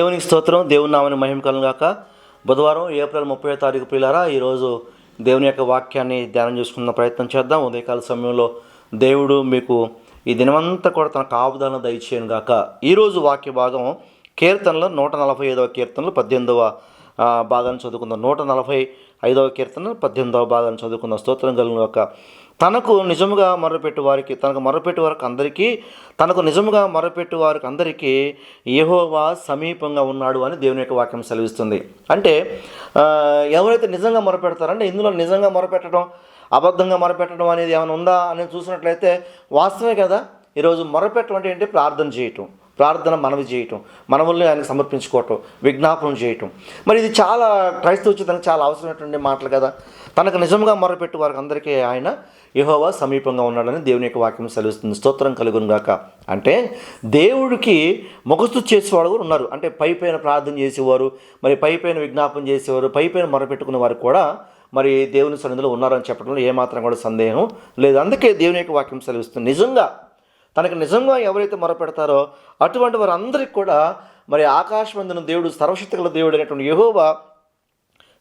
దేవునికి స్తోత్రం దేవుని నామని మహిమ కలుగాక బుధవారం ఏప్రిల్ ముప్పై తారీఖు పిల్లరా ఈరోజు దేవుని యొక్క వాక్యాన్ని ధ్యానం చేసుకున్న ప్రయత్నం చేద్దాం. ఉదయకాల సమయంలో దేవుడు మీకు ఈ దినమంతా కూడా తన కాపుదలను దయచేయను గాక. ఈరోజు వాక్య భాగం కీర్తనలో నూట నలభై ఐదవ కీర్తనలు పద్దెనిమిదవ భాగాన్ని చదువుకుందాం. నూట నలభై ఐదవ కీర్తన పద్దెనిమిదవ భాగాన్ని చదువుకుందాం. స్తోత్రం కలిగిన యొక్క తనకు నిజముగా మొరపెట్టు వారికి తనకు మొరపెట్టు వారికి అందరికీ తనకు నిజముగా మొరపెట్టు వారికి అందరికీ యెహోవా సమీపంగా ఉన్నాడు అని దేవుని యొక్క వాక్యం సెలవిస్తుంది. అంటే ఎవరైతే నిజంగా మొరపెడతారంటే ఇందులో నిజంగా మొరపెట్టడం అబద్ధంగా మొరపెట్టడం అనేది ఏమైనా ఉందా అని చూసినట్లయితే వాస్తవమే కదా? ఈరోజు మొరపెట్టడం అంటే ఏంటి? ప్రార్థన చేయటం. ప్రార్థన మనవి చేయటం మనవుల్ని ఆయనకు సమర్పించుకోవటం విజ్ఞాపనం చేయటం. మరి ఇది చాలా క్రైస్తవచితానికి చాలా అవసరమైనటువంటి మాటలు కదా. తనకు నిజంగా మొరపెట్టు వారికి అందరికీ ఆయన యహోవా సమీపంగా ఉన్నాడని దేవుని యొక్క వాక్యం సెలవిస్తుంది. స్తోత్రం కలుగును గాక. అంటే దేవుడికి మొగస్తు చేసేవాడు కూడా ఉన్నారు. అంటే పై పైన ప్రార్థన చేసేవారు మరి పై పైన విజ్ఞాపం చేసేవారు పై పైన మొరపెట్టుకునే వారు కూడా మరి దేవుని సన్నిధిలో ఉన్నారని చెప్పడంలో ఏమాత్రం కూడా సందేహం లేదు. అందుకే దేవుని యొక్క వాక్యం సెలవిస్తుంది. నిజంగా తనకు నిజంగా ఎవరైతే మొరపెడతారో అటువంటి వారందరికీ కూడా మరి ఆకాశమందున దేవుడు సర్వశక్తి గల దేవుడు అనేటువంటి యహోవా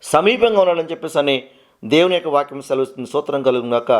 సమీపంగా ఉన్నాడని చెప్పేసి అని దేవుని యొక్క వాక్యం సెలవుస్తుంది. సూత్రం కలుగుగాక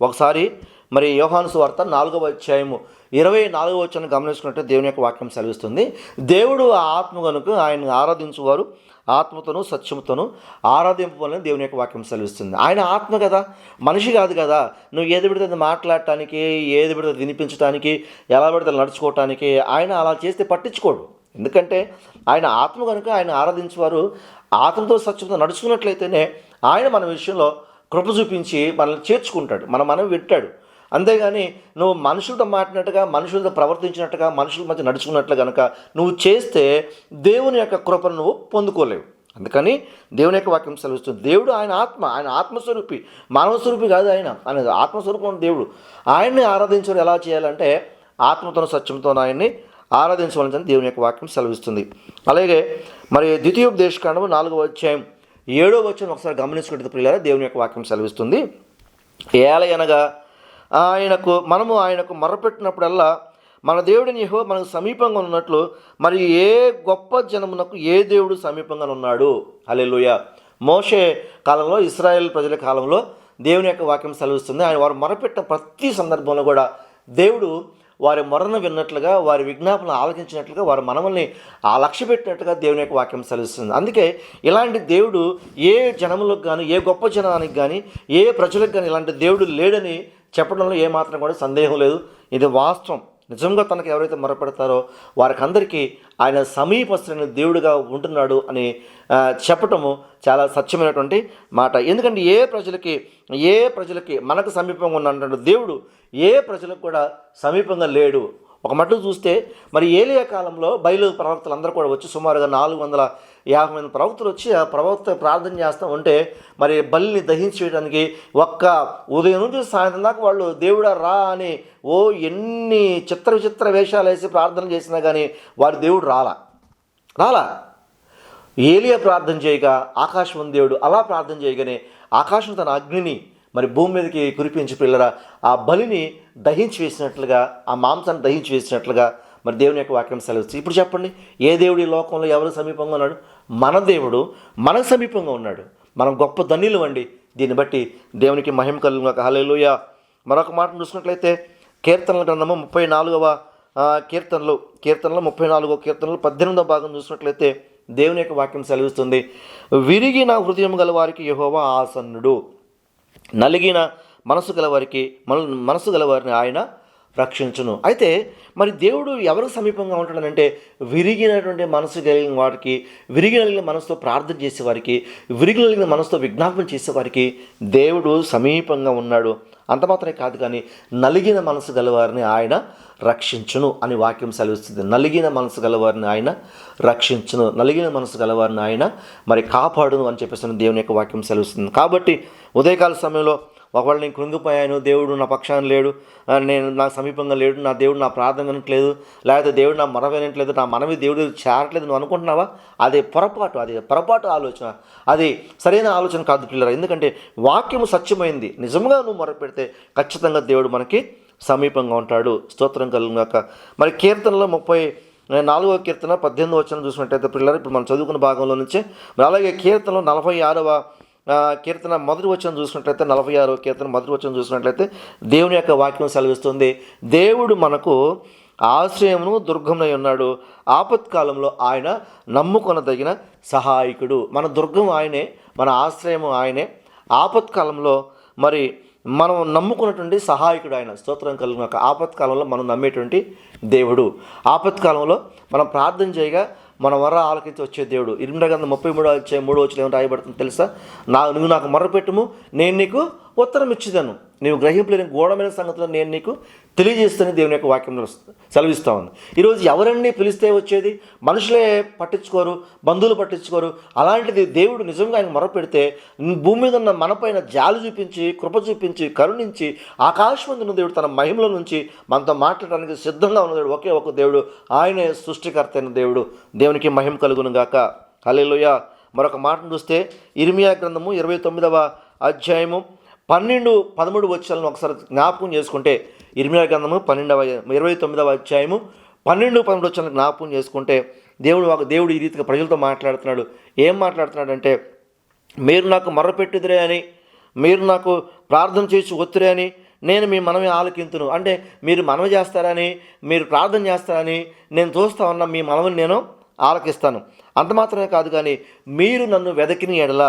ఒకసారి మరి యోహాను సువార్త నాలుగవ అధ్యాయము ఇరవై నాలుగవ వచ్చాను గమనించుకుంటే దేవుని యొక్క వాక్యం సెలవిస్తుంది. దేవుడు ఆ ఆత్మ కనుక ఆయన ఆరాధించువారు ఆత్మతోను సత్యముతోనూ ఆరాధింపవాలని దేవుని యొక్క వాక్యం సెలవిస్తుంది. ఆయన ఆత్మ కదా మనిషి కాదు కదా. నువ్వు ఏది పెడితే అది మాట్లాడటానికి ఏది పెడితే వినిపించడానికి ఎలా పెడితే నడుచుకోవటానికి ఆయన అలా చేస్తే పట్టించుకోడు. ఎందుకంటే ఆయన ఆత్మ కనుక ఆయన ఆరాధించేవారు ఆత్మతో సత్యంతో నడుచుకున్నట్లయితేనే ఆయన మన విషయంలో కృప చూపించి మనల్ని చేర్చుకుంటాడు. మన మనం వింటాడు. అంతేగాని నువ్వు మనుషులతో మాట్లాడినట్టుగా మనుషులతో ప్రవర్తించినట్టుగా మనుషుల మధ్య నడుచుకున్నట్లు కనుక నువ్వు చేస్తే దేవుని యొక్క కృపను నువ్వు పొందుకోలేవు. అందుకని దేవుని యొక్క వాక్యం సెలవిస్తుంది. దేవుడు ఆయన ఆత్మ ఆయన ఆత్మస్వరూపి మానవ స్వరూపి కాదు ఆయన. ఆయన ఆత్మస్వరూపం దేవుడు. ఆయన్ని ఆరాధించడం ఎలా చేయాలంటే ఆత్మతోనూ సత్యంతోనూ ఆయన్ని ఆరాధించవలసిన దేవుని యొక్క వాక్యం సెలవిస్తుంది. అలాగే మరి ద్వితీయోపదేశకాండము నాలుగో అధ్యాయం ఏడో వచ్చిన ఒకసారి గమనించుకుంటే పిల్లల దేవుని యొక్క వాక్యం సెలవిస్తుంది. ఏలయనగా ఆయనకు మనము ఆయనకు మొరపెట్టినప్పుడల్లా మన దేవుడిని యహో మనకు సమీపంగా ఉన్నట్లు మరి ఏ గొప్ప జనమునకు ఏ దేవుడు సమీపంగా ఉన్నాడు? అలెలుయ మోషే కాలంలో ఇస్రాయేల్ ప్రజల కాలంలో దేవుని యొక్క వాక్యం సెలవిస్తుంది. ఆయన వారు మొరపెట్టిన ప్రతి సందర్భంలో కూడా దేవుడు వారి మొరను విన్నట్లుగా వారి విజ్ఞాపన ఆలకించినట్లుగా వారు మనమల్ని ఆ లక్ష్య పెట్టినట్టుగా దేవుని యొక్క వాక్యం సెలవిస్తుంది. అందుకే ఇలాంటి దేవుడు ఏ జనములకు కానీ ఏ గొప్ప జనానికి కానీ ఏ ప్రజలకు కానీ ఇలాంటి దేవుడు లేడని చెప్పడంలో ఏమాత్రం కూడా సందేహం లేదు. ఇది వాస్తవం. నిజంగా తనకు ఎవరైతే మొరపెడతారో వారికి అందరికీ ఆయన సమీపస్తున్న దేవుడిగా ఉంటున్నాడు అని చెప్పటము చాలా సత్యమైనటువంటి మాట. ఎందుకంటే ఏ ప్రజలకి ఏ ప్రజలకి మనకు సమీపంగా ఉన్నటువంటి దేవుడు ఏ ప్రజలకు కూడా సమీపంగా లేడు. ఒక మటు చూస్తే మరి ఏలియా కాలంలో బయలు ప్రవక్తలు అందరూ కూడా వచ్చి సుమారుగా నాలుగు వందల యాభై మంది ప్రవక్తలు వచ్చి ఆ ప్రవక్త ప్రార్థన చేస్తూ ఉంటే మరి బలిని దహించేయడానికి ఒక్క ఉదయం నుంచి సాయంత్రం దాకా వాళ్ళు దేవుడా రా అని ఓ ఎన్ని చిత్ర విచిత్ర వేషాలు వేసి ప్రార్థన చేసినా కానీ వారి దేవుడు రాలా. రాలా. ఏలియా ప్రార్థన చేయగా ఆకాశం దేవుడు అలా ప్రార్థన చేయగానే ఆకాశం తన అగ్నిని మరి భూమి మీదకి కురిపించి పిల్లరా ఆ బలిని దహించి వేసినట్లుగా ఆ మాంసాన్ని దహించి వేసినట్లుగా మరి దేవుని యొక్క వాక్యం సెలవుస్తుంది. ఇప్పుడు చెప్పండి ఏ దేవుడు ఈ లోకంలో ఎవరు సమీపంగా ఉన్నాడు? మన దేవుడు మనకు సమీపంగా ఉన్నాడు. మనం గొప్ప ధన్యులు అండి. దీన్ని బట్టి దేవునికి మహిమ కలుగు హలేలుయ మరొక మాట చూసినట్లయితే కీర్తనల గ్రంథము ముప్పై నాలుగవ కీర్తనలు కీర్తనలు ముప్పై నాలుగో కీర్తనలు పద్దెనిమిదవ భాగం చూసినట్లయితే దేవుని యొక్క వాక్యం సెలవిస్తుంది. నా హృదయం గల వారికి యహోవా ఆసన్నుడు. నలిగిన మనసు గలవారికి మన మనసు గలవారిని ఆయన రక్షించును. అయితే మరి దేవుడు ఎవరికి సమీపంగా ఉంటాడనంటే విరిగినటువంటి మనసు కలిగిన వారికి విరిగి నలిగిన మనసుతో ప్రార్థన చేసేవారికి విరిగి నలిగిన మనసుతో విజ్ఞాపన చేసేవారికి దేవుడు సమీపంగా ఉన్నాడు. అంత మాత్రమే కాదు కానీ నలిగిన మనసు గలవారిని ఆయన రక్షించును అని వాక్యం సెలవిస్తుంది. నలిగిన మనసు గలవారిని ఆయన రక్షించును. నలిగిన మనసు గలవారిని ఆయన మరి కాపాడును అని చెప్పేసి దేవుని యొక్క వాక్యం సెలవిస్తుంది. కాబట్టి ఉదయకాల సమయంలో ఒకవేళ నేను కృంగిపోయాను దేవుడు నా పక్షాన లేడు నేను నా సమీపంగా లేడు నా దేవుడు నా ప్రార్థన వినట్లేదు లేకపోతే దేవుడు నా మొర వినట్లేదు నా మనవి దేవుడు చేరట్లేదు నువ్వు అనుకుంటున్నావా? అది పొరపాటు అది పొరపాటు ఆలోచన. అది సరైన ఆలోచన కాదు పిల్లరా. ఎందుకంటే వాక్యము సత్యమైంది. నిజంగా నువ్వు మొరపెడితే ఖచ్చితంగా దేవుడు మనకి సమీపంగా ఉంటాడు. స్తోత్రం కలుగుగాక మరి కీర్తనలో ముప్పై నాలుగవ కీర్తన పద్దెనిమిది వచ్చిన చూసినట్టయితే పిల్లలు ఇప్పుడు మనం చదువుకున్న భాగంలో నుంచి మరి అలాగే కీర్తనలో నలభై ఆరవ కీర్తన మొదటి వచ్చిన చూసినట్లయితే నలభై ఆరో కీర్తన మొదటి వచ్చిన చూసినట్లయితే దేవుని యొక్క వాక్యం సెలవిస్తుంది. దేవుడు మనకు ఆశ్రయమును దుర్గమునై ఉన్నాడు. ఆపత్కాలంలో ఆయన నమ్ముకొనదగిన సహాయకుడు. మన దుర్గం ఆయనే మన ఆశ్రయము ఆయనే. ఆపత్కాలంలో మరి మనం నమ్ముకున్నటువంటి సహాయకుడు ఆయన. స్తోత్రం కలిగిన ఆపత్కాలంలో మనం నమ్మేటువంటి దేవుడు. ఆపత్కాలంలో మనం ప్రార్థన చేయగా మన వర ఆలకించి వచ్చే దేవుడు. ఇరవై గంధ ముప్పై మూడు వచ్చే మూడు వచ్చిన ఏమి రాయబడుతుంది తెలుసా? నా నువ్వు నాకు మొరపెట్టుము నేను నీకు ఉత్తరం ఇచ్చేదాను నీవు గ్రహింపలేని గూఢమైన సంగతులను నేను నీకు తెలియజేస్తానని దేవుని యొక్క వాక్యంలో సెలవిస్తా ఉంది. ఈరోజు ఎవరన్నీ పిలిస్తే వచ్చేది? మనుషులే పట్టించుకోరు బంధువులు పట్టించుకోరు. అలాంటిది దేవుడు నిజంగా ఆయన మొరపెడితే భూమి మీద ఉన్న మనపైన జాలి చూపించి కృప చూపించి కరుణించి ఆకాశమందున్న దేవుడు తన మహిమల నుంచి మనతో మాట్లాడడానికి సిద్ధంగా ఉన్న దేవుడు ఒకే ఒక దేవుడు ఆయనే సృష్టికర్త అయిన దేవుడు. దేవునికి మహిమ కలుగును గాక. హల్లెలూయా. మరొక మాటను చూస్తే ఇర్మియా గ్రంథము ఇరవై తొమ్మిదవ అధ్యాయము పన్నెండు పదమూడు వచ్చాలను ఒకసారి జ్ఞాపకం చేసుకుంటే ఇర్మియా గ్రంథము పన్నెండవ ఇరవై తొమ్మిదవ అధ్యాయము పన్నెండు పదమూడు వచ్చాలను జ్ఞాపకం చేసుకుంటే దేవుడు ఒక దేవుడు ఈ రీతిగా ప్రజలతో మాట్లాడుతున్నాడు. ఏం మాట్లాడుతున్నాడంటే మీరు నాకు మర్రపెట్టుదిరే అని మీరు నాకు ప్రార్థన చేసి ఒత్తిరే అని నేను మీ మనమే ఆలకింతును. అంటే మీరు మనవి చేస్తారని మీరు ప్రార్థన చేస్తారని నేను చూస్తా ఉన్న మీ మనవిని నేను ఆలకిస్తాను. అంత మాత్రమే కాదు కానీ మీరు నన్ను వెదకిన ఎడల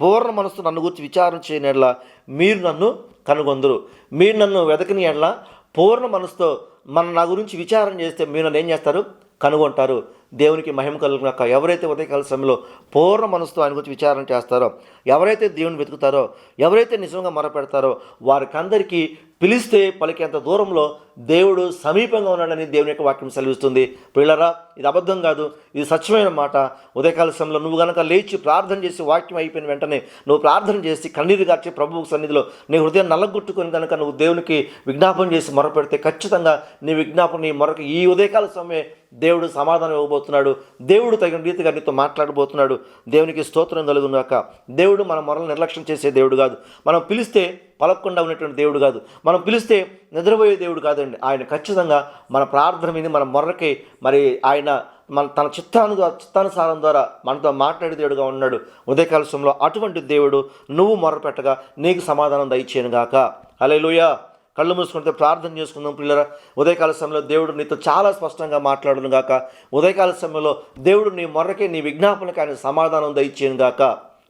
పూర్ణ మనస్సు నన్ను గురించి విచారణ చేయని ఎడల మీరు నన్ను కనుగొందరు. మీరు నన్ను వెదకని ఎడల పూర్ణ మనసుతో మన నా గురించి విచారణ చేస్తే మీరు నన్ను ఏం చేస్తారు? కనుగొంటారు. దేవునికి మహిమ కలుగునాక ఎవరైతే ఉదయకాల సమయంలో పూర్ణ మనసుతో ఆయన గురించి విచారణ చేస్తారో ఎవరైతే దేవుని వెతుకుతారో ఎవరైతే నిజంగా మొరపెడతారో వారికందరికీ పిలిస్తే పలికేంత దూరంలో దేవుడు సమీపంగా ఉన్నాడని దేవుని యొక్క వాక్యం సెలవిస్తుంది. పిల్లరా ఇది అబద్ధం కాదు. ఇది సత్యమైన మాట. ఉదయకాల సమయంలో నువ్వు గనక లేచి ప్రార్థన చేసి వాక్యం అయిపోయిన వెంటనే నువ్వు ప్రార్థన చేసి కన్నీరు గార్చి ప్రభువు సన్నిధిలో నీ హృదయం నల్లగొట్టుకొని కనుక నువ్వు దేవునికి విజ్ఞాపన చేసి మొరపెడితే ఖచ్చితంగా నీ విజ్ఞాపన నీ మొరకు ఈ ఉదయకాల సమయమే దేవుడు సమాధానం ఇవ్వబోతున్నాడు. దేవుడు తగిన రీతిగా నీతో మాట్లాడబోతున్నాడు. దేవునికి స్తోత్రం కలుగునాక దేవుడు మన మొరలు నిర్లక్ష్యం చేసే దేవుడు కాదు. మనం పిలిస్తే పలకకుండా ఉన్నటువంటి దేవుడు కాదు. మనం పిలిస్తే నిద్రపోయే దేవుడు కాదండి. ఆయన ఖచ్చితంగా మన ప్రార్థన మీద మన మొర్రకి మరి ఆయన మన తన చిత్తాను చిత్తానుసారం ద్వారా మనతో మాట్లాడే దేవుడుగా ఉన్నాడు. ఉదయకాల సమయంలో అటువంటి దేవుడు నువ్వు మొర్రపెట్టగా నీకు సమాధానం దయచేయను గాక. హల్లెలూయా. కళ్ళు మూసుకుంటే ప్రార్థన చేసుకుందాం పిల్లరా. ఉదయకాల సమయంలో దేవుడు నీతో చాలా స్పష్టంగా మాట్లాడును గాక. ఉదయకాల సమయంలో దేవుడు నీ మొర్రకే నీ విజ్ఞాపనకి ఆయన సమాధానం దయచేయను గాక.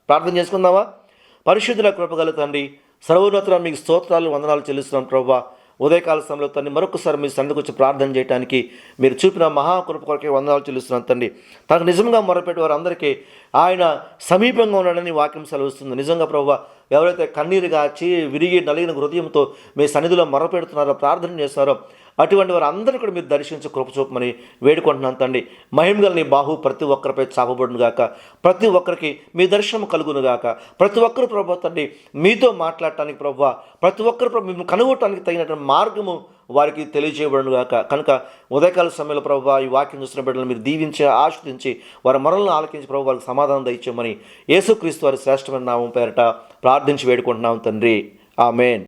ప్రార్థన చేసుకుందామా? పరిశుద్ధుల కృపగల తండ్రి సర్వోన్నతుల మీకు స్తోత్రాలు వందనాలు చెల్లిస్తున్నాం ప్రభావ ఉదయకాల సమయంలో తండ్రి మరొకసారి మీ సన్నిధికి వచ్చి ప్రార్థన చేయడానికి మీరు చూపిన మహాకృప కొరకే వందనాలు చెల్లిస్తున్నాను తండ్రి. తనకు నిజంగా మొరపెట్టే వారందరికీ ఆయన సమీపంగా ఉన్నాడని వాక్యం సెలవుస్తుంది. నిజంగా ప్రభు ఎవరైతే కన్నీరు గాచి విరిగి నలిగిన హృదయంతో మీ సన్నిధిలో మొరపెడుతున్నారో ప్రార్థన చేస్తారో అటువంటి వారందరూ కూడా మీరు దర్శించి కృపచూపమని వేడుకుంటున్నాను తండ్రి. మహిమగల నీ బాహు ప్రతి ఒక్కరిపై చాపబడును గాక. ప్రతి ఒక్కరికి మీ దర్శనం కలుగునుగాక ప్రతి ఒక్కరు ప్రభు తండ్రి మీతో మాట్లాడటానికి ప్రభు ప్రతి ఒక్కరు ప్రభు మిమ్మల్ని కనుగొట్టడానికి తగినటువంటి మార్గము వారికి తెలియజేయబడును గాక. కనుక ఉదయకాల సమయంలో ప్రభు ఈ వాక్యం చూసిన బిడ్డలు మీరు దీవించి ఆశ్రదించి వారి మరలను ఆలకించి ప్రభు వారికి సమాధానం దయచేయమని యేసుక్రీస్తు వారి శ్రేష్టమైన నామం పేరట ప్రార్థించి వేడుకుంటున్నాం తండ్రి. ఆమెన్.